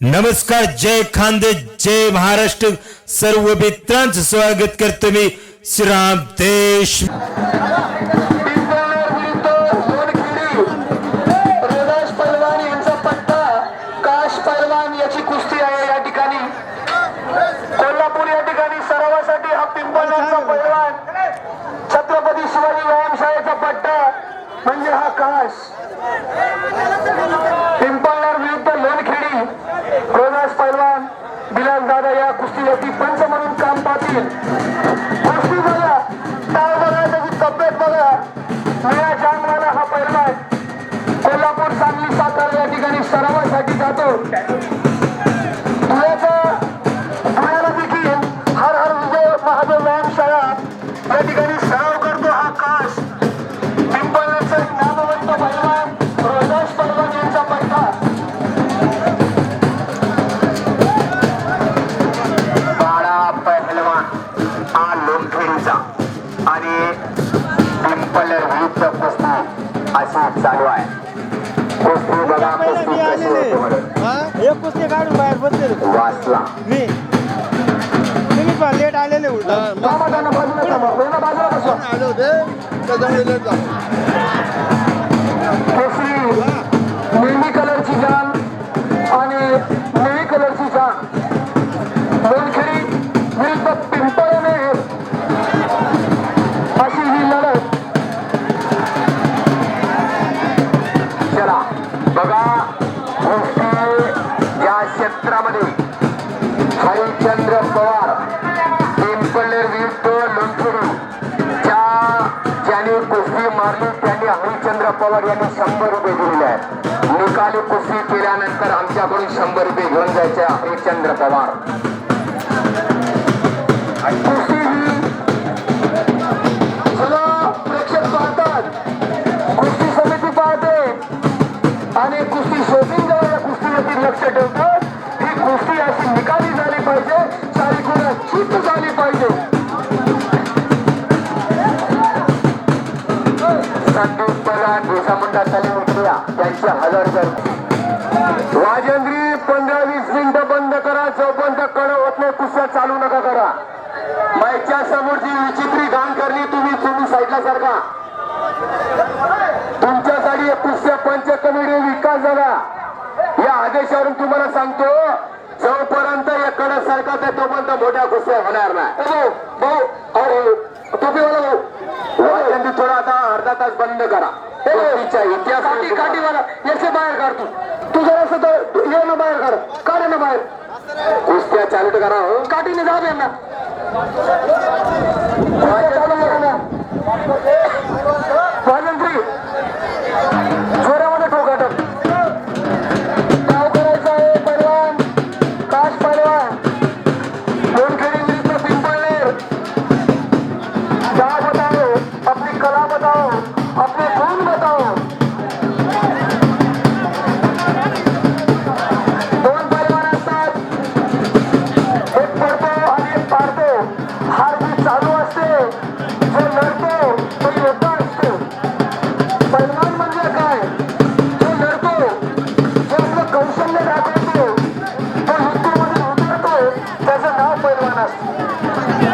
नमस्कार जय खांदे जय महाराष्ट्र. सर्व मित्रांचं स्वागत करतो मी श्रीराम देश. पट्टा काश पैलवान याची कुस्ती आहे या ठिकाणी. कोल्हापूर या ठिकाणी सरावासाठी हा पिंपळनेरचा पैलवान छत्रपती शिवाजी व्यायामशाळेचा पट्टा. म्हणजे हा काश. पिंपळ बिलास दादा या कुस्तीवरती पंच म्हणून काम पाहतील. विरुद्ध कुस्ती अशी चालू आहे कुस्ती बघा कुस्ती कशी होते म्हणून एक कुस्ती काढून बाहेर बसले वाचला मी. तुम्ही पण लेट आलेले उलटा. समाधान बाजूला थांबा पहिला बाजूला बसवा आले होते? त्याच्यामुळे लेट झालं मारली त्यांनी हरिश्चंद्र पवार यांनी शंभर रुपये दिलेले आहेत. निकाली कुस्ती केल्यानंतर आमच्याकडून शंभर रुपये घेऊन जायचे हरिश्चंद्र पवार. कुस्ती सांगतो जोपर्यंत या कडक सारखा तर तोपर्यंत मोठ्या कुस्त्या होणार नाही. भाऊ भाऊ अहो टोपीवाला भाऊ. राजेंद्री थोडा आता अर्धा तास बंद करा. काठी काठीवाला याचे बाहेर काढतो तू. जरा असं तर तू ये ना बाहेर काढ. काढ ना बाहेर. कुस्त्या चालू करा हो. काठीने जा यांना. caras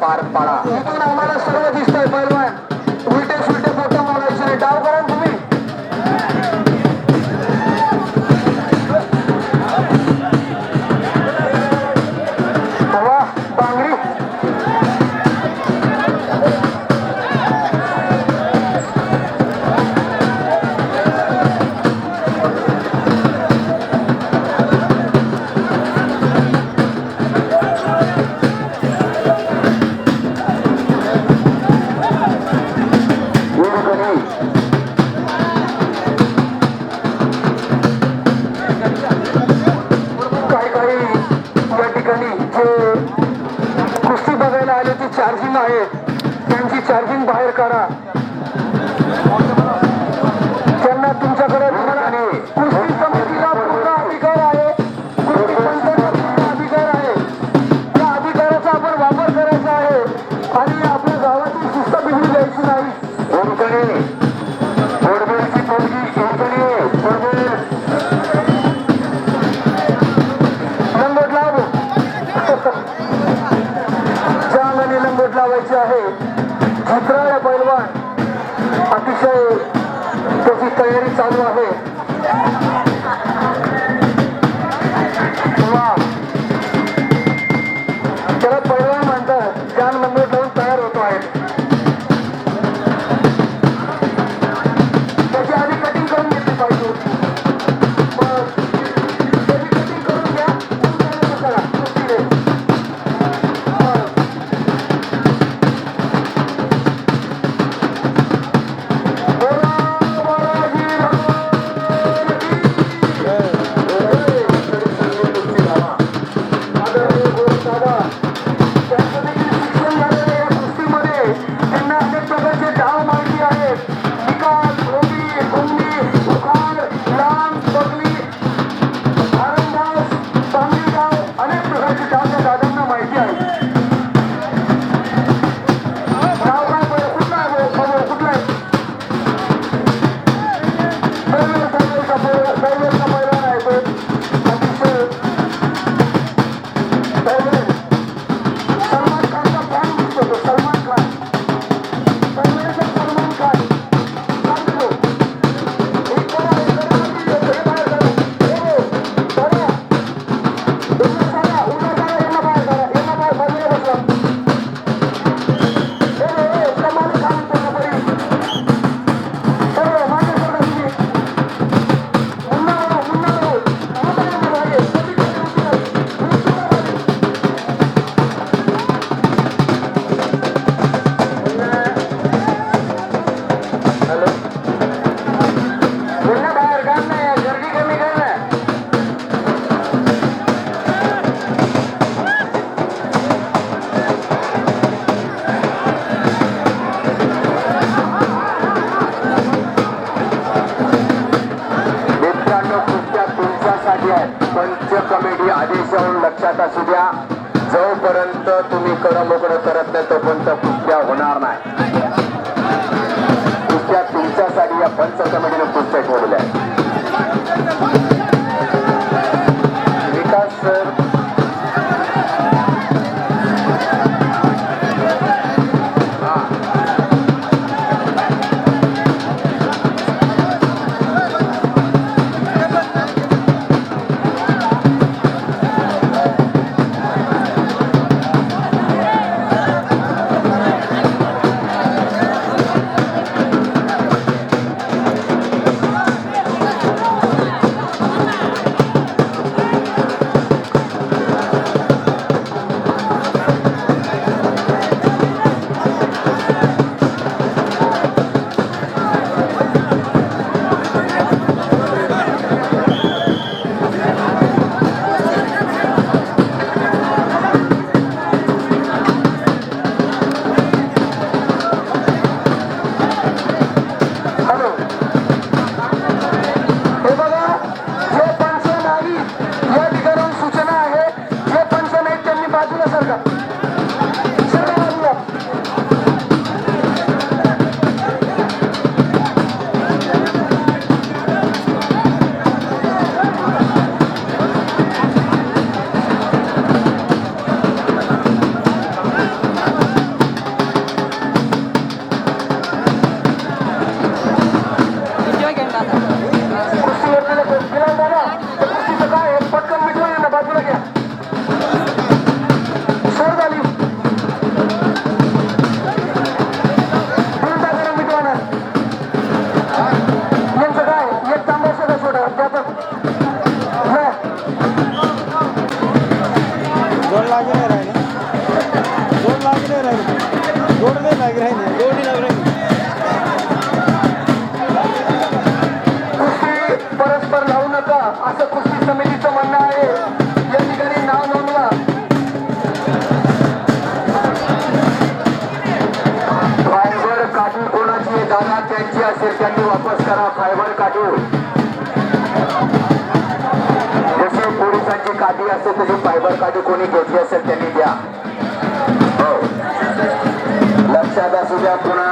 পার পাড়া। 五十公米 असू द्या जोपर्यंत तुम्ही करमणूक असं कृषी समितीचं म्हणणं आहे. या ठिकाणी नाव नोंदवा. फायबर काढून कोणाची जागा त्यांची असेल त्यांनी वापस करा. फायबर काढून जशी पोलिसांची काठी असते तशी फायबर काठी कोणी घेतली असेल त्यांनी द्या. हो. लक्षात असू द्या पुन्हा